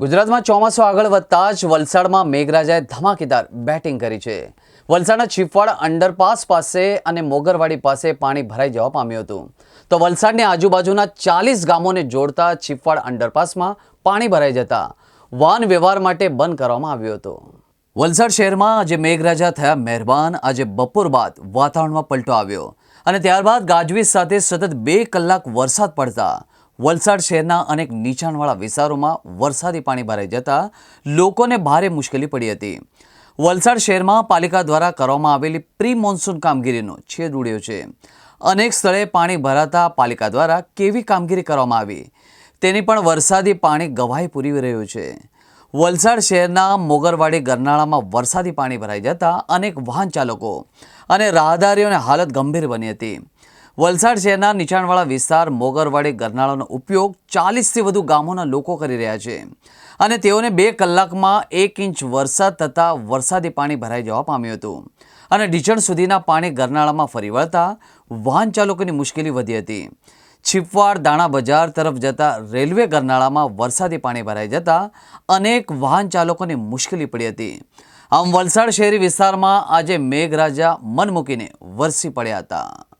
ગુજરાતમાં ચોમાસું આગળ વધતા જ વલસાડમાં મેઘરાજાએ ધમાકેદાર બેટિંગ કરી છે. વલસાડના છીપવાડ અંડરપાસ પાસે અને મોગરવાડી પાસે પાણી ભરાઈ જવા પામ્યું હતું. તો વલસાડની આજુબાજુના ચાલીસ ગામોને જોડતા છીપવાડ અંડરપાસમાં પાણી ભરાઈ જતા વાહન વ્યવહાર માટે બંધ કરવામાં આવ્યો હતો. વલસાડ શહેરમાં આજે મેઘરાજા થયા મહેરબાન. આજે બપોર બાદ વાતાવરણમાં પલટો આવ્યો અને ત્યારબાદ ગાજવીજ સાથે સતત બે કલાક વરસાદ પડતા વલસાડ શહેરના અનેક નીચાણવાળા વિસ્તારોમાં વરસાદી પાણી ભરાઈ જતા લોકોને ભારે મુશ્કેલી પડી હતી. વલસાડ શહેરમાં પાલિકા દ્વારા કરવામાં આવેલી પ્રી મોન્સૂન કામગીરીનો છેદ ઉડ્યો છે. અનેક સ્થળે પાણી ભરાતા પાલિકા દ્વારા કેવી કામગીરી કરવામાં આવી? તેની પણ વરસાદી પાણી ગવાહી પૂરી રહ્યું છે. વલસાડ શહેરના મોગરવાડી ગરનાળામાં વરસાદી પાણી ભરાઈ જતા અનેક વાહન ચાલકો અને રાહદારીઓની હાલત ગંભીર બની હતી. વલસાડ શહેરના નીચાણવાળા વિસ્તાર મોગરવાડી ગરનાળાનો ઉપયોગ ચાલીસથી વધુ ગામોના લોકો કરી રહ્યા છે. અને તેઓને બે કલાકમાં એક ઇંચ વરસાદ થતાં વરસાદી પાણી ભરાઈ જવા પામ્યું હતું. અને ઢીચણ સુધીના પાણી ગરનાળામાં ફરી વળતા વાહન ચાલકોની મુશ્કેલી વધી હતી. છીપવાડ દાણા બજાર તરફ જતા રેલવે ગરનાળામાં વરસાદી પાણી ભરાઈ જતા અનેક વાહન ચાલકોને મુશ્કેલી પડી હતી. આમ વલસાડ શહેરી વિસ્તારમાં આજે મેઘરાજા મન મૂકીને વરસી પડ્યા હતા.